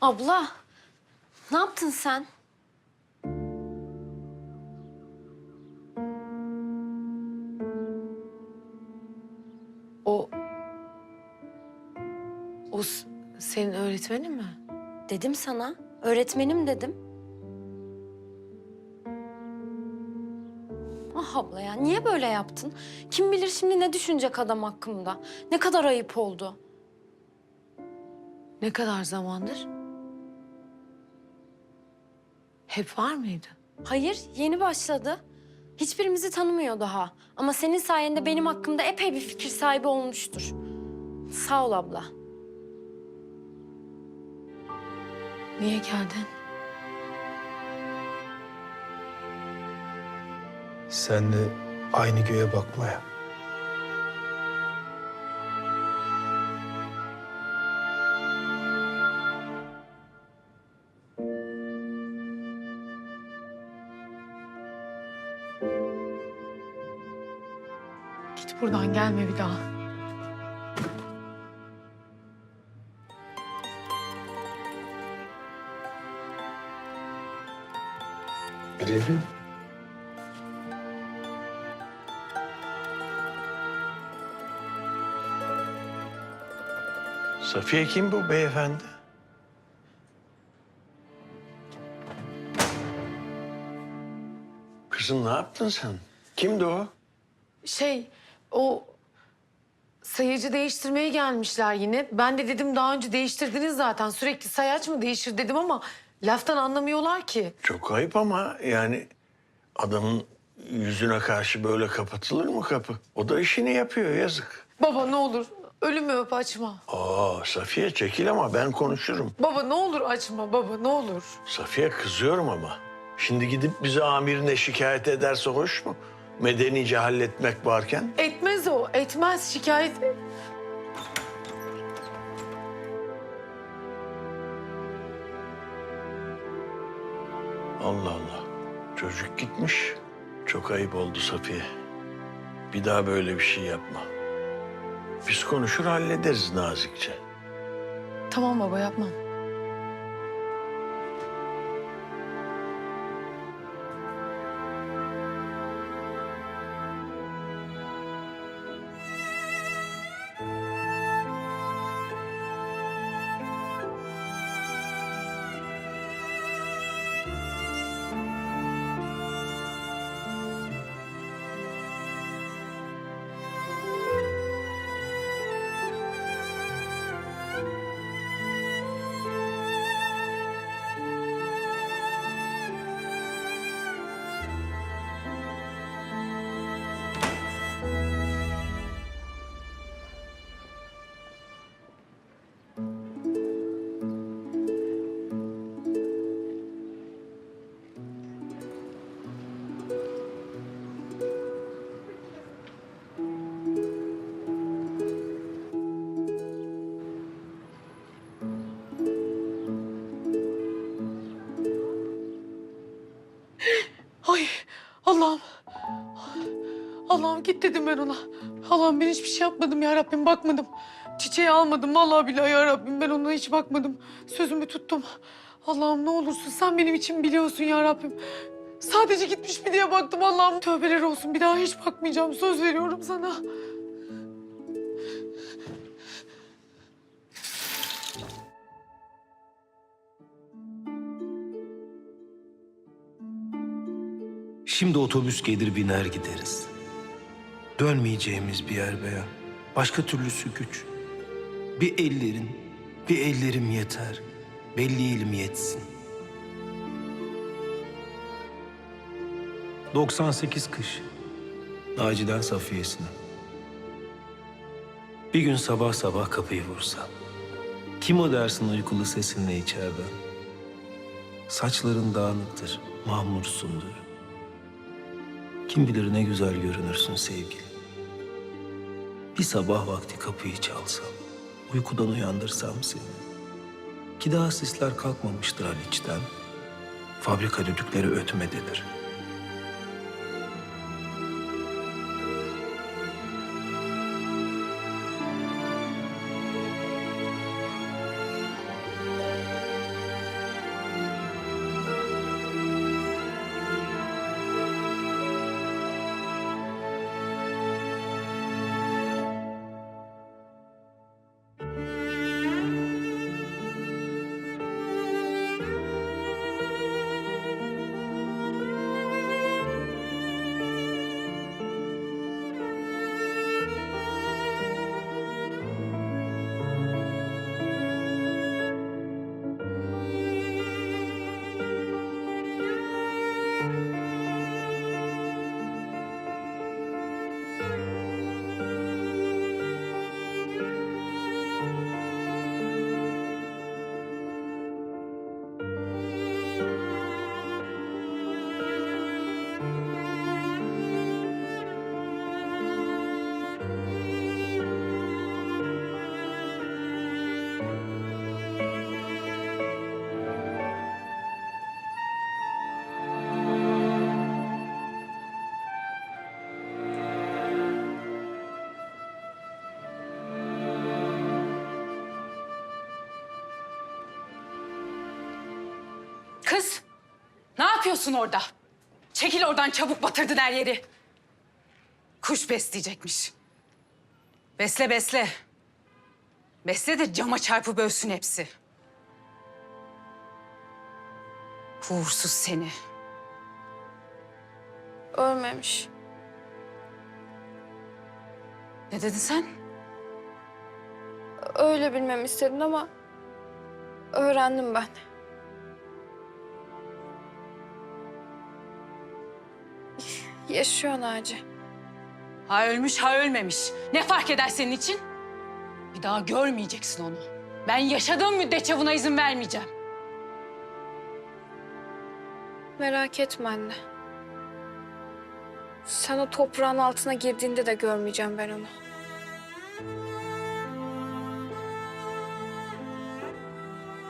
Abla, ne yaptın sen? O... O senin öğretmenin mi? Dedim sana, öğretmenim dedim. Ah abla ya, niye böyle yaptın? Kim bilir şimdi ne düşünecek adam hakkımda? Ne kadar ayıp oldu. Ne kadar zamandır? Hep var mıydı? Hayır, yeni başladı. Hiçbirimizi tanımıyor daha. Ama senin sayende benim hakkımda epey bir fikir sahibi olmuştur. Sağ ol abla. Niye geldin? Senle aynı göğe bakmaya. Gelme bir daha. Bilelim. Safiye kim bu beyefendi? Kızım ne yaptın sen? Kimdi o? Şey, o sayacı değiştirmeye gelmişler yine. Ben de dedim daha önce değiştirdiniz zaten. Sürekli sayaç mı değişir dedim ama laftan anlamıyorlar ki. Çok ayıp ama yani adamın yüzüne karşı böyle kapatılır mı kapı? O da işini yapıyor yazık. Baba ne olur ölümü öp açma. Aa Safiye çekil ama ben konuşurum. Baba ne olur açma baba ne olur. Safiye kızıyorum ama. Şimdi gidip bizi amirine şikayet ederse hoş mu? Medenice halletmek varken. O etmez şikayet. Allah Allah. Çocuk gitmiş. Çok ayıp oldu Safiye. Bir daha böyle bir şey yapma. Biz konuşur hallederiz nazikçe. Tamam baba yapmam. Allah'ım git dedim ben ona. Allah'ım ben hiçbir şey yapmadım ya Rabbim bakmadım. Çiçeği almadım vallahi billahi ya Rabbim ben ona hiç bakmadım. Sözümü tuttum. Allah'ım ne olursun sen benim için biliyorsun ya Rabbim. Sadece gitmiş mi diye baktım Allah'ım tövbeler olsun. Bir daha hiç bakmayacağım söz veriyorum sana. Şimdi otobüs gelir biner gideriz. Dönmeyeceğimiz bir yer beyan. Başka türlüsü güç. Bir ellerin, bir ellerim yeter. Belli elim yetsin. 98 kış. Naci'den Safiye'sine. Bir gün sabah sabah kapıyı vursam. Kim o dersin uykulu sesinle içeriden? Saçların dağınıktır, mahmursundur. Kim bilir ne güzel görünürsün sevgili. Bir sabah vakti kapıyı çalsam, uykudan uyandırsam seni. Ki daha sisler kalkmamıştır Haliç'ten. Fabrika düdükleri ötmededir. Kız, ne yapıyorsun orada? Çekil oradan çabuk batırdın her yeri. Kuş besleyecekmiş. Besle besle. Besle de cama çarpıp ölsün hepsi. Uğursuz seni. Ölmemiş. Ne dedin sen? Öyle bilmemi istedin ama öğrendim ben. Yaşıyor Naci. Ha ölmüş ha ölmemiş. Ne fark eder senin için? Bir daha görmeyeceksin onu. Ben yaşadığım müddetçe buna izin vermeyeceğim. Merak etme anne. Sen o toprağın altına girdiğinde de görmeyeceğim ben onu.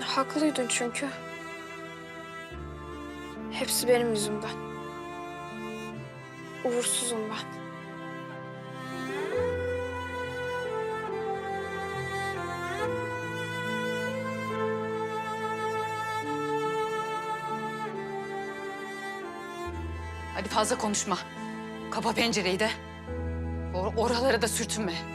Haklıydın çünkü. Hepsi benim yüzümden. Uğursuzum ben. Hadi fazla konuşma. Kapa pencereyi de. Or oralara da sürtünme.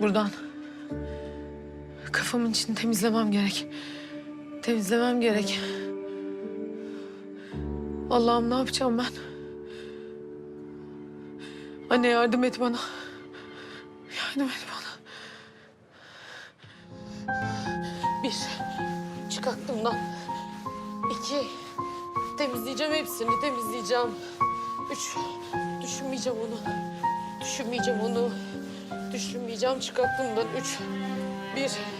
Buradan. Kafamın içini temizlemem gerek. Temizlemem gerek. Allah'ım ne yapacağım ben? Anne yardım et bana. Yardım et bana. Bir, çık aklımdan. İki, temizleyeceğim hepsini temizleyeceğim. Üç, düşünmeyeceğim onu. Düşünmeyeceğim onu. Düşünmeyeceğim çık aklımdan. Üç, bir.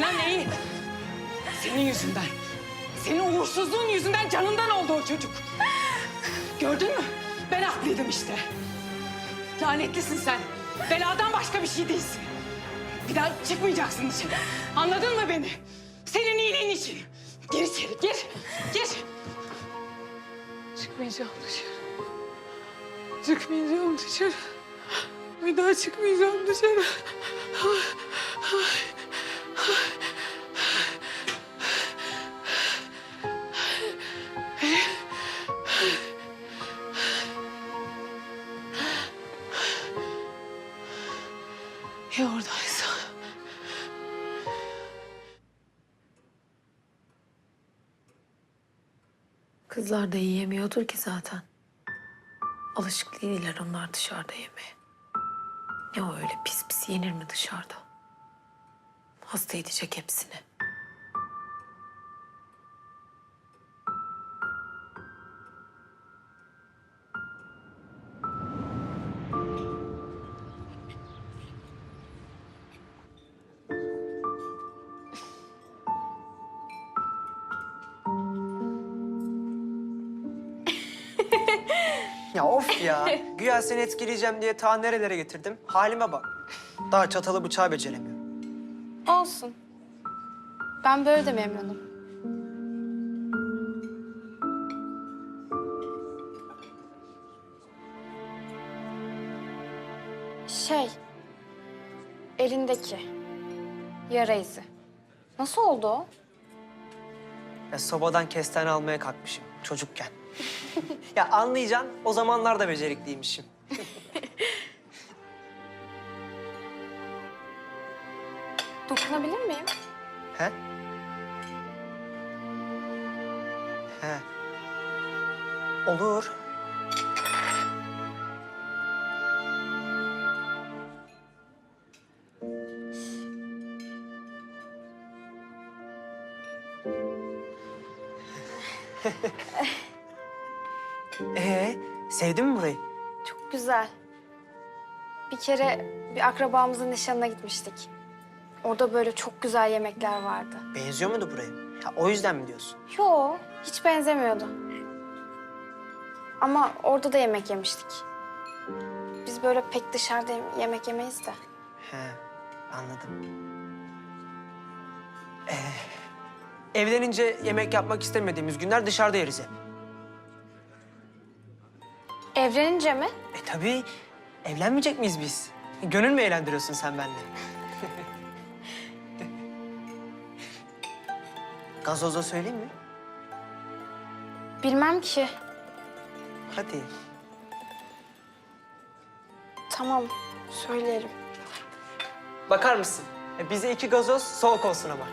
Ha neyi? Senin yüzünden. Senin uğursuzluğun yüzünden canından oldu o çocuk. Gördün mü? Ben haklıydım işte. Lanetlisin sen. Beladan başka bir şey değilsin. Bir daha çıkmayacaksın dışarı. Anladın mı beni? Senin iyiliğin için. Gir içeri, gir. Gir. Çıkmayacağım dışarı. Çıkmayacağım dışarı. Bir daha çıkmayacağım dışarı. Ya oradaysa? Kızlar da yiyemiyordur ki zaten. Alışık değiller onlar dışarıda yemeye. Ya öyle pis pis yenir mi dışarıda? Hasta edecek hepsini. Ya of ya. Güya seni etkileyeceğim diye ta nerelere getirdim. Halime bak. Daha çatalı bıçağı beceremiyorum. Olsun. Ben böyle de memnunum. Şey, elindeki yara izi. Nasıl oldu o? Ya sobadan kestane almaya kalkmışım çocukken. ya anlayacaksın o zamanlar da becerikliymişim. He? He. Olur. ee, sevdin mi burayı? Çok güzel. Bir kere bir akrabamızın nişanına gitmiştik. Orada böyle çok güzel yemekler vardı. Benziyor muydu buraya? Ya, o yüzden mi diyorsun? Yo, hiç benzemiyordu. Ama orada da yemek yemiştik. Biz böyle pek dışarıda yem- yemek yemeyiz de. He, anladım. Ee, evlenince yemek yapmak istemediğimiz günler dışarıda yeriz hep. Evlenince mi? E tabii, evlenmeyecek miyiz biz? Gönül mü eğlendiriyorsun sen benimle? Gazozda söyleyeyim mi? Bilmem ki. Hadi. Tamam, söylerim. Bakar mısın? E, bize iki gazoz soğuk olsun ama.